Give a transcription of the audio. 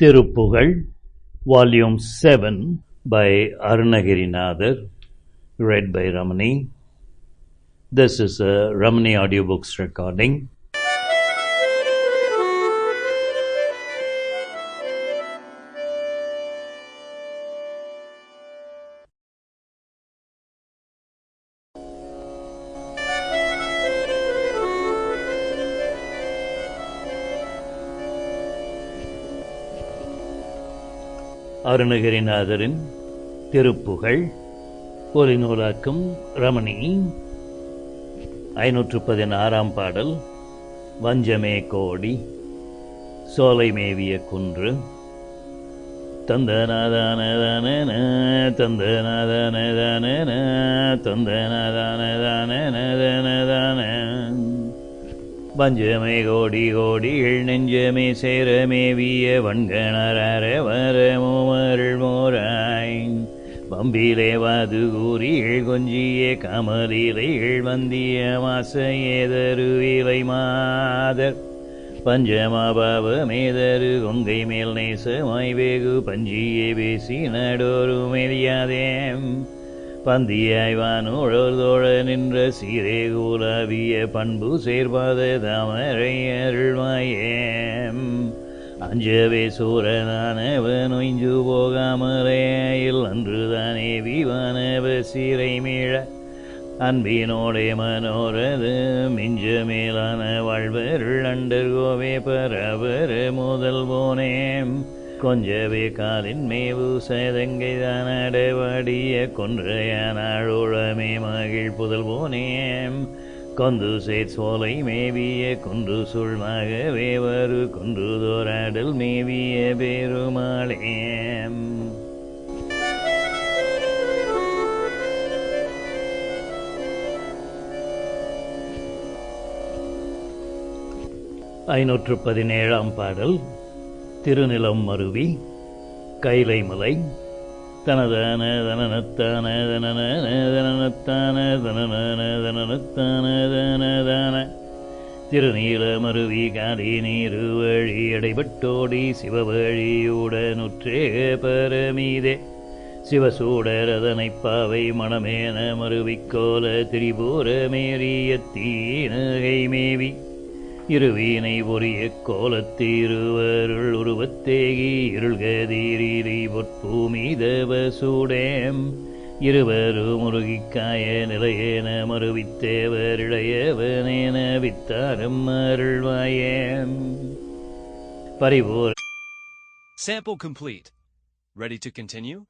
Thiruppugazh volume seven by Arunagirinathar read by Ramani. This is a Ramani audiobooks recording. அருணகிரிநாதரின் Thiruppugazh ஒலிநூலாக்கும் Ramani ஐநூற்று பதினாறாம் பாடல் வஞ்சமே கோடி சோலை மேவிய குன்று தந்தநாதானதான தந்தநாதானதான தந்தநாதானதான வஞ்சமே கோடி கோடிகள் நெஞ்சமே சேரமே சேரமேவிய வன்கணர வரமோமருள் மோராய். பம்பிலே வாது கூறிகள் கொஞ்சிய கமலிலைகள் வந்திய மாசையேதருவிலை மாதர். பஞ்சமாபாவ மேதரு கொங்கை மேல் நேசமாய் வேகு பஞ்சியே பேசி நடோரு மெலியாதேம் பந்தியாய் வானோழர் நின்ற சீரே கூலாவிய பண்பு சேர்பாத தாமரையருள்வாயேம் அஞ்சவே சூரனானவன் ஒய்ஞ்சு போகாமலையில் அன்றுதானே விவானவ சீரை மீழ. அன்பினோடே மனோரது மிஞ்ச மேலான வாழ்வருள் அண்டர் கோவே பரவர முதல் போனேம். கொஞ்சவே காலின் மேவு சேதங்கை தான் அடவாடிய கொன்றையானாழோழமே மகிழ் புதல் போனேம். கொந்து சேத் மேவிய குன்று சுழ்மாக வேவரு குன்று தோராடல் மேவிய பெருமாளேம். ஐநூற்று பதினேழாம் பாடல். திருநிலம் மருவி கைலை மலை தனதான தனனத்தான தனன தனனத்தான தனன தனனத்தான தனதான திருநீல மருவி காடி நீரு வழி அடைபட்டோடி சிவவழியுடனுற்றே பரமீதே. சிவசூடர் அதனை பாவை மணமேன மருவிக்கோல திரிபுர மேறிய தீனகை மேவி. இருவீனை பொறிய கோலத்தீருவருள் உருவத்தேகி இருள்கதீரீரி பொற்பூமி தேவசூடேம் இருவரு முருகிக்காய நிலையேன மறுவித்தேவரிழையவனேன வித்தாரம் அருள்வாயேம் பரிபூர் Sample complete. Ready to continue?